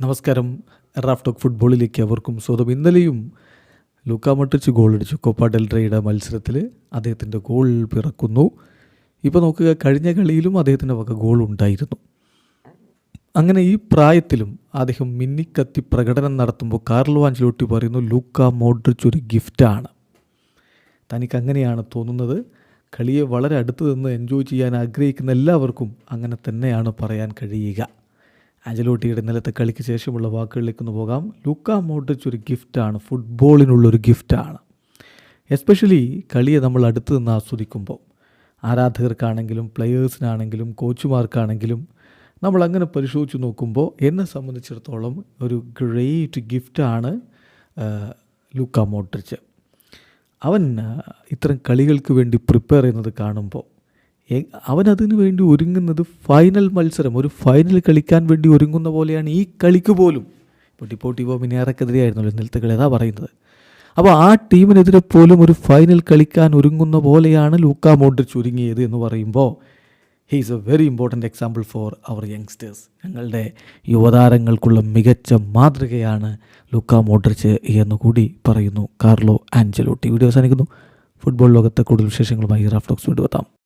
നമസ്കാരം. റാഫ്റ്റോക്ക് ഫുട്ബോളിലേക്ക് അവർക്കും സ്വന്തം ഇന്നലെയും ലൂക്ക മട്ടിച്ച് ഗോൾ അടിച്ചു കോപ്പ ഡെൽറയുടെ മത്സരത്തിൽ അദ്ദേഹത്തിന്റെ ഗോൾ പിറക്കുന്നു. ഇപ്പോൾ നോക്കുക കഴിഞ്ഞ കളിയിലും അദ്ദേഹത്തിന്റെ വക ഗോൾ ഉണ്ടായിരുന്നു. അങ്ങനെ ഈ പ്രായത്തിലും അദ്ദേഹം മിന്നിക്കത്തി പ്രകടനം നടത്തുമ്പോൾ കാർലോ ആഞ്ചലോട്ടി പറയുന്നു ലൂക്ക മോഡ്രിച്ച് ഒരു ഗിഫ്റ്റാണ്. തനിക്ക് അങ്ങനെയാണ് തോന്നുന്നത്. കളിയെ വളരെ അടുത്ത് നിന്ന് എൻജോയ് ചെയ്യാൻ ആഗ്രഹിക്കുന്ന എല്ലാവർക്കും അങ്ങനെ തന്നെയാണ് പറയാൻ കഴിയുക. ആഞ്ചലോട്ടിയുടെ ഇന്നലത്തെ കളിക്ക് ശേഷമുള്ള വാക്കുകളിലേക്ക് ഒന്ന് പോകാം. ലൂക്ക മോഡ്രിച്ച് ഒരു ഗിഫ്റ്റാണ്. ഫുട്ബോളിനുള്ളൊരു ഗിഫ്റ്റാണ്. എസ്പെഷ്യലി കളിയെ നമ്മൾ അടുത്ത് നിന്ന് ആസ്വദിക്കുമ്പോൾ ആരാധകർക്കാണെങ്കിലും പ്ലെയേഴ്സിനാണെങ്കിലും കോച്ചുമാർക്കാണെങ്കിലും നമ്മൾ അങ്ങനെ പരിശോധിച്ച് നോക്കുമ്പോൾ എന്നെ സംബന്ധിച്ചിടത്തോളം ഒരു ഗ്രേറ്റ് ഗിഫ്റ്റാണ് ലൂക്ക മോഡ്രിച്ച്. അവൻ ഇത്തരം കളികൾക്ക് വേണ്ടി പ്രിപ്പയർ ചെയ്യുന്നത് കാണുമ്പോൾ അതിനു വേണ്ടി ഒരുങ്ങുന്നത് ഫൈനൽ മത്സരം ഒരു ഫൈനൽ കളിക്കാൻ വേണ്ടി ഒരുങ്ങുന്ന പോലെയാണ് ഈ കളിക്ക് പോലും. ഇപ്പോൾ ഡിപ്പോട്ടിവോ മിനിയാറക്കെതിരെയായിരുന്നല്ലോ ഇന്നലത്തെ കളി അതാ പറയുന്നത്? അപ്പോൾ ആ ടീമിനെതിരെ പോലും ഒരു ഫൈനൽ കളിക്കാൻ ഒരുങ്ങുന്ന പോലെയാണ് ലൂക്ക മോഡ്രിച്ച് ഒരുങ്ങിയത് എന്ന് പറയുമ്പോൾ he is a very important example for our youngsters ഞങ്ങളുടെ യുവതാരങ്ങൾക്കുള്ള മികച്ച മാതൃകയാണ് ലുക്ക മോഡ്രിച്ച് എന്ന് കൂടി പറയുന്നു കാർലോ ആഞ്ചലോട്ടി. വീഡിയോ അവസാനിക്കുന്നു. ഫുട്ബോൾ ലോകത്തെ കൂടുതൽ വിശേഷങ്ങളുമായി റാഫ്റ്റോക്സ് വീണ്ടും എത്താം.